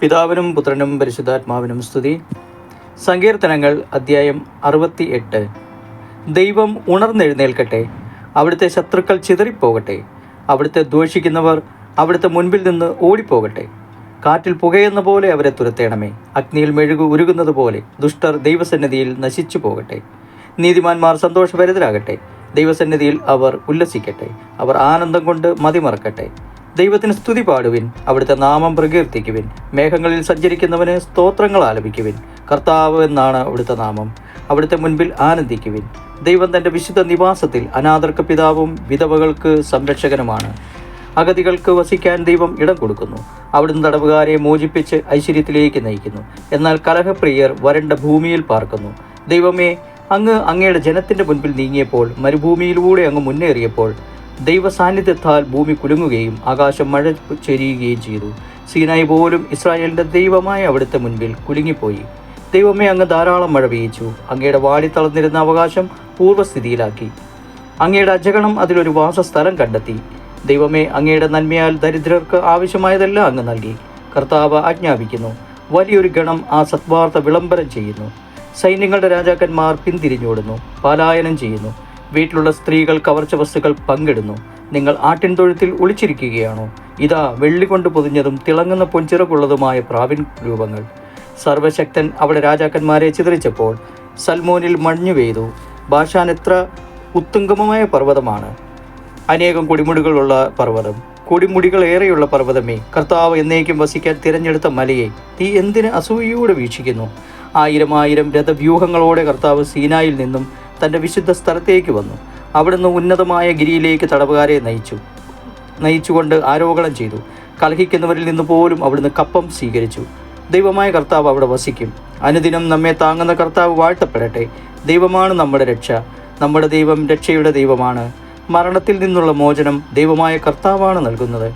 പിതാവിനും പുത്രനും പരിശുദ്ധാത്മാവിനും സ്തുതി. സങ്കീർത്തനങ്ങൾ അധ്യായം അറുപത്തി എട്ട് ദൈവം ഉണർന്നെഴുന്നേൽക്കട്ടെ അവിടുത്തെ ശത്രുക്കൾ ചിതറിപ്പോകട്ടെ അവിടുത്തെ ദ്വേഷിക്കുന്നവർ അവിടുത്തെ മുൻപിൽ നിന്ന് ഓടിപ്പോകട്ടെ. കാറ്റിൽ പുകയുന്ന പോലെ അവരെ തുരത്തേണമേ അഗ്നിയിൽ മെഴുകു ഉരുകുന്നത് പോലെ ദുഷ്ടർ ദൈവസന്നിധിയിൽ നശിച്ചു പോകട്ടെ. നീതിമാന്മാർ സന്തോഷഭരിതരാകട്ടെ ദൈവസന്നിധിയിൽ അവർ ഉല്ലസിക്കട്ടെ അവർ ആനന്ദം കൊണ്ട് മതിമറക്കട്ടെ. ദൈവത്തിന് സ്തുതി പാടുവിൻ അവിടുത്തെ നാമം പ്രകീർത്തിക്കുവിൻ മേഘങ്ങളിൽ സഞ്ചരിക്കുന്നവന് സ്തോത്രങ്ങൾ ആലപിക്കുവിൻ. കർത്താവ് എന്നാണ് അവിടുത്തെ നാമം അവിടുത്തെ മുൻപിൽ ആനന്ദിക്കുവിൻ. ദൈവം തന്റെ വിശുദ്ധ നിവാസത്തിൽ അനാഥർക്ക് പിതാവും വിധവകൾക്ക് സംരക്ഷകനുമാണ്. അഗതികൾക്ക് വസിക്കാൻ ദൈവം ഇടം കൊടുക്കുന്നു. അവിടുന്ന് തടവുകാരെ മോചിപ്പിച്ച് ഐശ്വര്യത്തിലേക്ക് നയിക്കുന്നു. എന്നാൽ കലഹപ്രിയർ വരണ്ട ഭൂമിയിൽ പാർക്കുന്നു. ദൈവമേ അങ്ങ് അങ്ങയുടെ ജനത്തിന്റെ മുൻപിൽ നീങ്ങിയപ്പോൾ മരുഭൂമിയിലൂടെ അങ്ങ് മുന്നേറിയപ്പോൾ ദൈവ സാന്നിധ്യത്താൽ ഭൂമി കുലുങ്ങുകയും ആകാശം മഴ ചൊരിയുകയും ചെയ്തു. സീനായി പോലും ഇസ്രായേലിന്റെ ദൈവമായ അവിടുത്തെ മുൻപിൽ കുലുങ്ങിപ്പോയി. ദൈവമേ അങ്ങ് ധാരാളം മഴ പെയ്യിച്ചു. അങ്ങയുടെ വാടി തളർന്നിരുന്ന അവകാശം പൂർവസ്ഥിതിയിലാക്കി. അങ്ങയുടെ അജഗണം അതിലൊരു വാസസ്ഥലം കണ്ടെത്തി. ദൈവമേ അങ്ങയുടെ നന്മയാൽ ദരിദ്രർക്ക് ആവശ്യമായതെല്ലാം അങ്ങ് നൽകി. കർത്താവ് ആജ്ഞാപിക്കുന്നു. വലിയൊരു ഗണം ആ സത്വാർത്ഥ വിളംബരം ചെയ്യുന്നു. സൈന്യങ്ങളുടെ രാജാക്കന്മാർ പിന്തിരിഞ്ഞോടുന്നു. പലായനം ചെയ്യുന്നു. വീട്ടിലുള്ള സ്ത്രീകൾ കവർച്ച വസ്തുക്കൾ പങ്കിടുന്നു. നിങ്ങൾ ആട്ടിൻ തൊഴുത്തിൽ ഒളിച്ചിരിക്കുകയാണോ? ഇതാ വെള്ളി കൊണ്ട് പൊതിഞ്ഞതും തിളങ്ങുന്ന പൊൻചിറകുള്ളതുമായ പ്രാവിൻ രൂപങ്ങൾ. സർവശക്തൻ അവിടെ രാജാക്കന്മാരെ ചിതറിച്ചപ്പോൾ സൽമോനിൽ മഞ്ഞു പെയ്തു. ബാഷാൻ എത്ര ഉത്തുംഗമമായ പർവതമാണ്. അനേകം കൊടിമുടികളുള്ള പർവതം. കൊടിമുടികൾ ഏറെയുള്ള പർവതമേ കർത്താവ് എന്നേക്കും വസിക്കാൻ തിരഞ്ഞെടുത്ത മലയെ നീ എന്തിന് അസൂയയോടെ വീക്ഷിക്കുന്നു? ആയിരം ആയിരം രഥവ്യൂഹങ്ങളോടെ കർത്താവ് സീനായിൽ നിന്നും തന്റെ വിശുദ്ധ സ്ഥലത്തേക്ക് വന്നു. അവിടുന്ന് ഉന്നതമായ ഗിരിയിലേക്ക് തടവുകാരെ നയിച്ചു. നയിച്ചുകൊണ്ട് ആരോപണം ചെയ്തു. കലഹിക്കുന്നവരിൽ നിന്ന് പോലും അവിടുന്ന് കപ്പം സ്വീകരിച്ചു. ദൈവമായ കർത്താവ് അവിടെ വസിക്കും. അനുദിനം നമ്മെ താങ്ങുന്ന കർത്താവ് വാഴ്ത്തപ്പെടട്ടെ. ദൈവമാണ് നമ്മുടെ രക്ഷ. നമ്മുടെ ദൈവം രക്ഷയുടെ ദൈവമാണ്. മരണത്തിൽ നിന്നുള്ള മോചനം ദൈവമായ കർത്താവാണ് നൽകുന്നത്.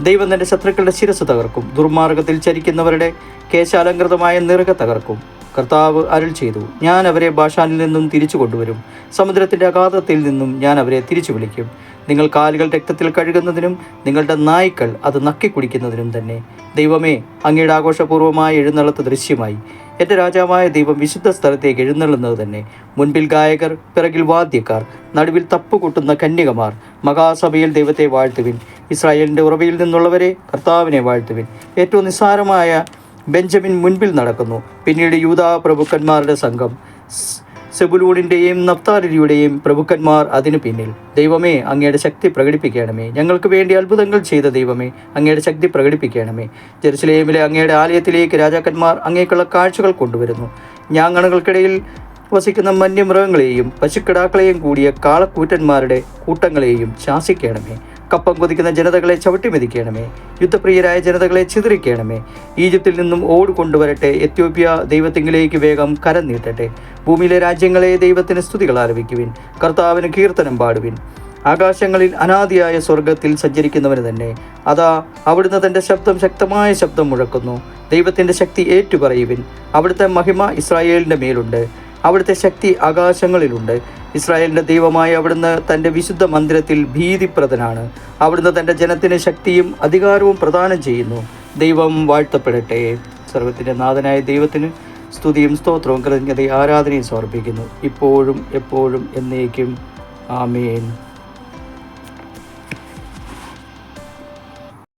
ദൈവം തന്റെ ശത്രുക്കളുടെ ശിരസ് തകർക്കും. ദുർമാർഗത്തിൽ ചരിക്കുന്നവരുടെ കേശാലങ്കൃതമായ നിറക തകർക്കും. കർത്താവ് അരുൾ ചെയ്തു. ഞാൻ അവരെ ഭാഷാനിൽ നിന്നും തിരിച്ചു കൊണ്ടുവരും. സമുദ്രത്തിന്റെ അഗാധത്തിൽ നിന്നും ഞാൻ അവരെ തിരിച്ചു വിളിക്കും. നിങ്ങൾ കാലുകൾ രക്തത്തിൽ കഴുകുന്നതിനും നിങ്ങളുടെ നായ്ക്കൾ അത് നക്കി കുടിക്കുന്നതിനും തന്നെ. ദൈവമേ അങ്ങയുടെ ആഘോഷപൂർവമായ എഴുന്നള്ളത്ത് ദൃശ്യമായി. എന്റെ രാജാവായ ദൈവം വിശുദ്ധ സ്ഥലത്തേക്ക് എഴുന്നള്ളുന്നത് തന്നെ. മുൻപിൽ ഗായകർ പിറകിൽ വാദ്യക്കാർ നടുവിൽ തപ്പുകൂട്ടുന്ന കന്യകമാർ മഹാസഭയിൽ ദൈവത്തെ വാഴ്ത്തുവിൻ. ഇസ്രായേലിന്റെ ഉറവയിൽ നിന്നുള്ളവരെ കർത്താവിനെ വാഴ്ത്തുവിൻ. ഏറ്റവും നിസ്സാരമായ ബെഞ്ചമിൻ മുൻപിൽ നടക്കുന്നു. പിന്നീട് യൂതാ പ്രഭുക്കന്മാരുടെ സംഘം സെബുലൂണിന്റെയും നഫ്താലിയുടെയും പ്രഭുക്കന്മാർ അതിനു പിന്നിൽ. ദൈവമേ അങ്ങയുടെ ശക്തി പ്രകടിപ്പിക്കണമേ. ഞങ്ങൾക്ക് വേണ്ടി അത്ഭുതങ്ങൾ ചെയ്ത ദൈവമേ അങ്ങയുടെ ശക്തി പ്രകടിപ്പിക്കണമേ. ജെറുസലേമിലെ അങ്ങയുടെ ആലയത്തിലേക്ക് രാജാക്കന്മാർ അങ്ങേക്കുള്ള കാഴ്ചകൾ കൊണ്ടുവരുന്നു. ഞാങ്ങണകൾക്കിടയിൽ വസിക്കുന്ന മന്യമൃഗങ്ങളെയും പശുക്കിടാക്കളെയും കൂടിയ കാളക്കൂറ്റന്മാരുടെ കൂട്ടങ്ങളെയും ശാസിക്കണമേ. കപ്പം കൊതിക്കുന്ന ജനതകളെ ചവിട്ടി മെതിക്കണമേ. യുദ്ധപ്രിയരായ ജനതകളെ ചിതറിക്കണമേ. ഈജിപ്തിൽ നിന്നും ഓട് കൊണ്ടുവരട്ടെ. എത്യോപ്യ ദൈവത്തിങ്കിലേക്ക് വേഗം കരം നീട്ടട്ടെ. ഭൂമിയിലെ രാജ്യങ്ങളെ ദൈവത്തിന് സ്തുതികൾ ആരംഭിക്കുവിൻ കർത്താവിന് കീർത്തനം പാടുവിൻ. ആകാശങ്ങളിൽ അനാദിയായ സ്വർഗത്തിൽ സഞ്ചരിക്കുന്നവന് തന്നെ. അതാ അവിടുന്ന് തന്റെ ശബ്ദം ശക്തമായ ശബ്ദം മുഴക്കുന്നു. ദൈവത്തിന്റെ ശക്തി ഏറ്റുപറയുവിൻ. അവിടുത്തെ മഹിമ ഇസ്രായേലിന്റെ മേലുണ്ട്. അവിടുത്തെ ശക്തി ആകാശങ്ങളിലുണ്ട്. ഇസ്രായേലിന്റെ ദൈവമായ അവിടുന്ന് തന്റെ വിശുദ്ധ മന്ദിരത്തിൽ ഭീതിപ്രദനാണ്. അവിടുന്ന് തന്റെ ജനത്തിന് ശക്തിയും അധികാരവും പ്രദാനം ചെയ്യുന്നു. ദൈവം വാഴ്ത്തപ്പെടട്ടെ. സർവത്തിന്റെ നാഥനായ ദൈവത്തിന് സ്തുതിയും സ്തോത്രവും കൃതജ്ഞതയും ആരാധനയും സമർപ്പിക്കുന്നു. ഇപ്പോഴും എപ്പോഴും എന്നേക്കും. ആമേൻ.